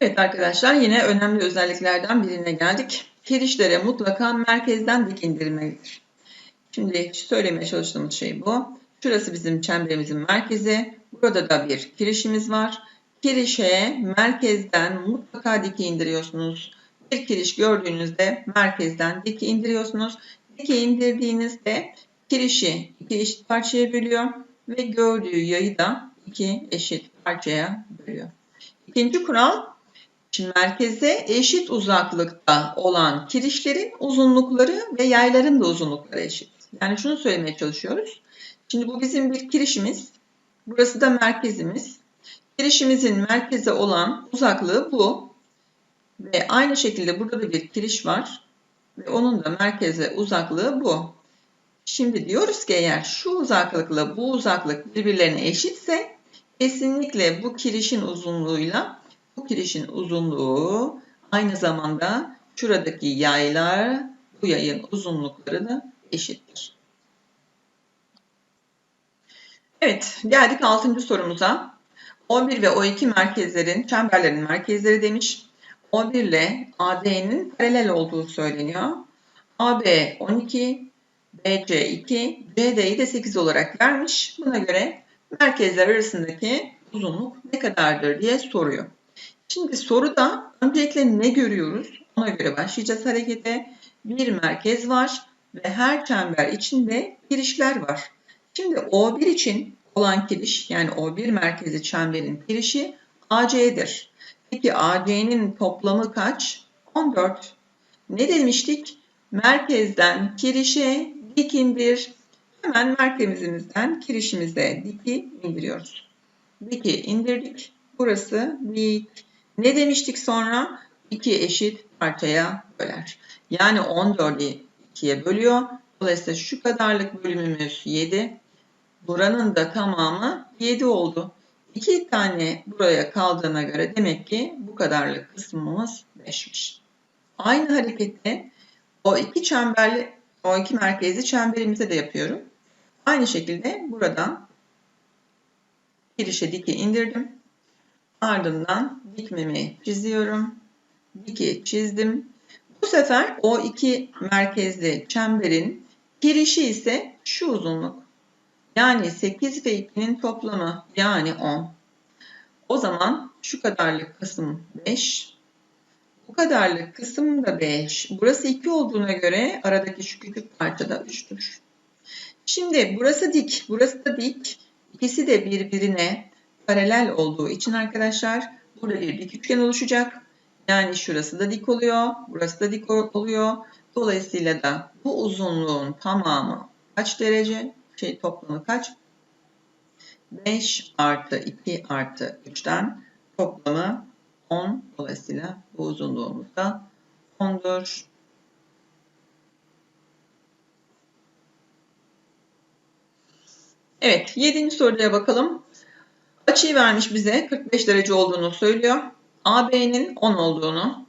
Evet arkadaşlar yine önemli özelliklerden birine geldik. Kirişlere mutlaka merkezden dik indirilmelidir. Şimdi söylemeye çalıştığımız şey bu. Şurası bizim çemberimizin merkezi. Burada da bir kirişimiz var. Kirişe merkezden mutlaka dik indiriyorsunuz. Bir kiriş gördüğünüzde merkezden dik indiriyorsunuz. Dik indirdiğinizde kirişi iki eşit parçaya bölüyor ve gördüğü yayı da iki eşit parçaya bölüyor. İkinci kural Şimdi merkeze eşit uzaklıkta olan kirişlerin uzunlukları ve yayların da uzunlukları eşit. Yani şunu söylemeye çalışıyoruz. Şimdi bu bizim bir kirişimiz. Burası da merkezimiz. Kirişimizin merkeze olan uzaklığı bu. Ve aynı şekilde burada da bir kiriş var. Ve onun da merkeze uzaklığı bu. Şimdi diyoruz ki eğer şu uzaklıkla bu uzaklık birbirlerine eşitse kesinlikle bu kirişin uzunluğuyla bu kirişin uzunluğu aynı zamanda şuradaki yaylar bu yayın uzunlukları da eşittir. Evet geldik 6. sorumuza. O1 ve O2 merkezlerin, çemberlerin merkezleri demiş. O1 ile AD'nin paralel olduğu söyleniyor. AB 12, BC 2, CD'yi de 8 olarak vermiş. Buna göre merkezler arasındaki uzunluk ne kadardır diye soruyor. Şimdi soruda öncelikle ne görüyoruz? Ona göre başlayacağız harekete. Bir merkez var ve her çember içinde girişler var. Şimdi O1 için olan kiriş yani O1 merkezi çemberin kirişi AC'dir. Peki AC'nin toplamı kaç? 14. Ne demiştik? Merkezden kirişe dik indir. Hemen merkezimizden kirişimize diki indiriyoruz. Diki indirdik. Burası dik. Ne demiştik sonra? 2 eşit parçaya böler. Yani 14'ü 2'ye bölüyor. Dolayısıyla şu kadarlık bölümümüz 7. Buranın da tamamı 7 oldu. 2 tane buraya kaldığına göre demek ki bu kadarlık kısmımız 5'miş. Aynı harekette o iki çemberli, o iki merkezli çemberimize de yapıyorum. Aynı şekilde buradan girişe dike indirdim. Ardından dikmemi çiziyorum. Diki çizdim. Bu sefer o iki merkezli çemberin girişi ise şu uzunluk. Yani 8 ve 2'nin toplamı yani 10. O zaman şu kadarlık kısım 5. Bu kadarlık kısım da 5. Burası 2 olduğuna göre aradaki şu küçük parça da 3'tür. Şimdi burası dik, burası da dik. İkisi de birbirine paralel olduğu için arkadaşlar burada bir dik üçgen oluşacak. Yani şurası da dik oluyor, burası da dik oluyor. Dolayısıyla da bu uzunluğun tamamı kaç derece? Şey toplamı kaç? 5 artı 2 artı 3'ten toplamı 10. Dolayısıyla bu uzunluğumuz da 10'dur. Evet, 7. soruya bakalım. Açıyı vermiş bize 45 derece olduğunu söylüyor. AB'nin 10 olduğunu,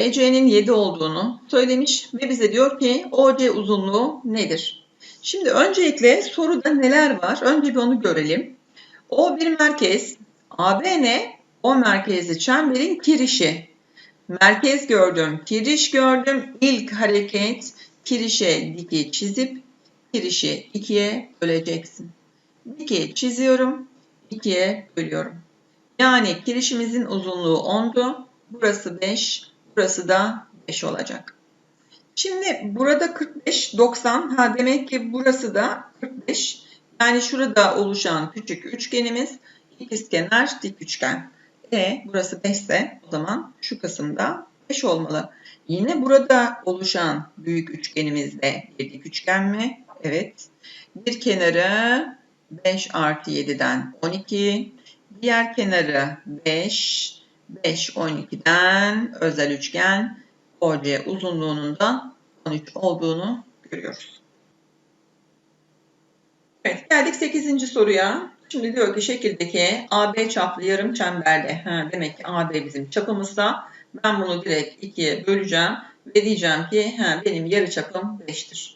BC'nin 7 olduğunu söylemiş ve bize diyor ki OC uzunluğu nedir? Şimdi öncelikle soruda neler var? Önce bir onu görelim. O bir merkez, AB ne? O merkezli çemberin kirişi. Merkez gördüm, kiriş gördüm. İlk hareket kirişe diki çizip kirişi ikiye böleceksin. Diki çiziyorum. 2'ye bölüyorum. Yani kirişimizin uzunluğu 10'du. Burası 5, burası da 5 olacak. Şimdi burada 45, 90. Ha demek ki burası da 45. Yani şurada oluşan küçük üçgenimiz ikizkenar dik üçgen. E burası 5 ise o zaman şu kısımda 5 olmalı. Yine burada oluşan büyük üçgenimiz de bir dik üçgen mi? Evet. Bir kenarı 5 artı 7'den 12. Diğer kenarı 5. 5 12'den özel üçgen OC uzunluğunun da 13 olduğunu görüyoruz. Evet geldik 8. soruya. Şimdi diyor ki şekildeki AB çaplı yarım çemberde. Ha, demek ki AB bizim çapımızsa ben bunu direkt ikiye böleceğim ve diyeceğim ki ha, benim yarı çapım 5'tir.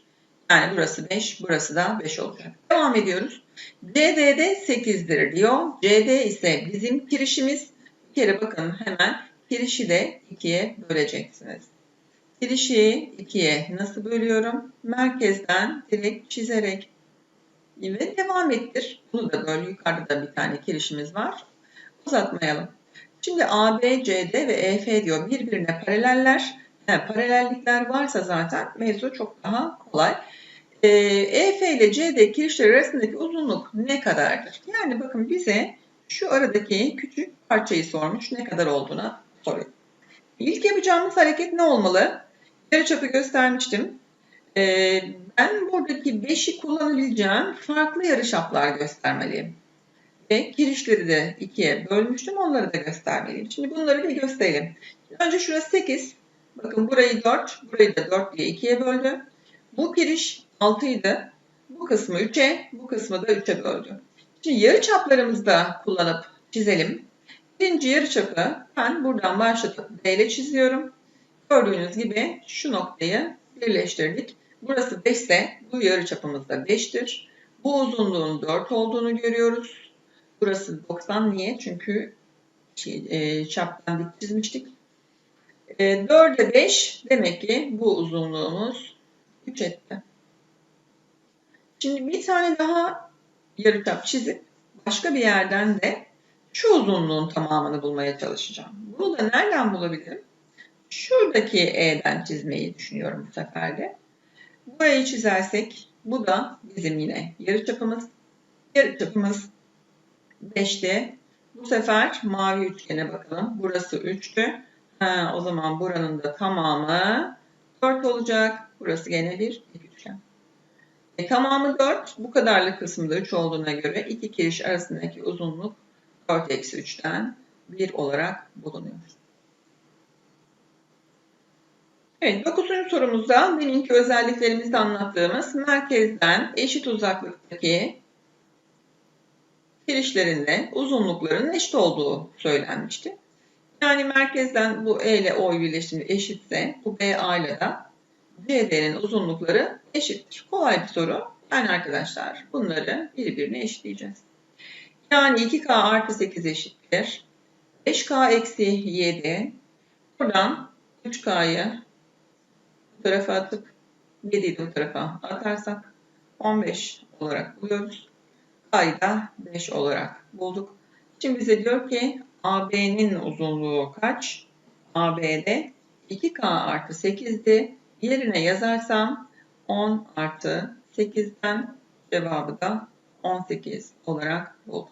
Yani burası 5, burası da 5 olacak. Devam ediyoruz. CD'de 8'dir diyor. CD ise bizim kirişimiz. Bir kere bakın hemen kirişi de ikiye böleceksiniz. Kirişi ikiye nasıl bölüyorum? Merkezden direkt çizerek ve devam ettir. Bunu da böyle yukarıda da bir tane kirişimiz var. Uzatmayalım. Şimdi A, B, C, D ve E, F diyor birbirine paraleller. Yani paralellikler varsa zaten mevzu çok daha kolay. Ee, e, F ile C, D kirişler arasındaki uzunluk ne kadardır? Yani bakın bize şu aradaki küçük parçayı sormuş. Ne kadar olduğuna soruyor. İlk yapacağımız hareket ne olmalı? Yarıçapı göstermiştim. Ee, ben buradaki 5'i kullanabileceğim farklı yarıçaplar göstermeliyim. Ve girişleri de ikiye bölmüştüm. Onları da göstermeliyim. Şimdi bunları bir gösterelim. Önce şurası 8. Bakın burayı 4, burayı da 4 diye ikiye böldü. Bu giriş 6 idi. Bu kısmı 3'e, bu kısmı da 3'e böldü. Şimdi yarı çaplarımızı da kullanıp çizelim. Birinci yarı çapı ben buradan başlatıp D ile çiziyorum. Gördüğünüz gibi şu noktayı birleştirdik. Burası 5 ise bu yarı çapımız da 5'tir. Bu uzunluğun 4 olduğunu görüyoruz. Burası 90 niye? Çünkü şey, e, çaptan dik çizmiştik. E, 4'e 5 demek ki bu uzunluğumuz 3 etti. Şimdi bir tane daha yarıçap çizip başka bir yerden de şu uzunluğun tamamını bulmaya çalışacağım. Bunu da nereden bulabilirim? Şuradaki E'den çizmeyi düşünüyorum bu sefer de. Burayı çizersek bu da bizim yine yarıçapımız. Yarıçapımız 5'te. Bu sefer mavi üçgene bakalım. Burası 3'tü. Ha, o zaman buranın da tamamı 4 olacak. Burası gene bir. E, tamamı 4. Bu kadarlık kısmında 3 olduğuna göre iki kiriş arasındaki uzunluk 4 eksi 3'ten 1 olarak bulunuyor. Evet, 9. sorumuzda deminki özelliklerimizde anlattığımız merkezden eşit uzaklıktaki kirişlerinde uzunlukların eşit olduğu söylenmişti. Yani merkezden bu E ile O'yu birleştiğinde eşitse bu BA ile de CD'nin uzunlukları eşittir. Kolay bir soru. Yani arkadaşlar bunları birbirine eşitleyeceğiz. Yani 2K artı 8 eşittir. 5K eksi 7. Buradan 3K'yı bu tarafa atıp 7'yi de bu tarafa atarsak 15 olarak buluyoruz. K'yı da 5 olarak bulduk. Şimdi bize diyor ki AB'nin uzunluğu kaç? AB'de 2K artı 8'di. Yerine yazarsam 10 artı 8'den cevabı da 18 olarak buldum.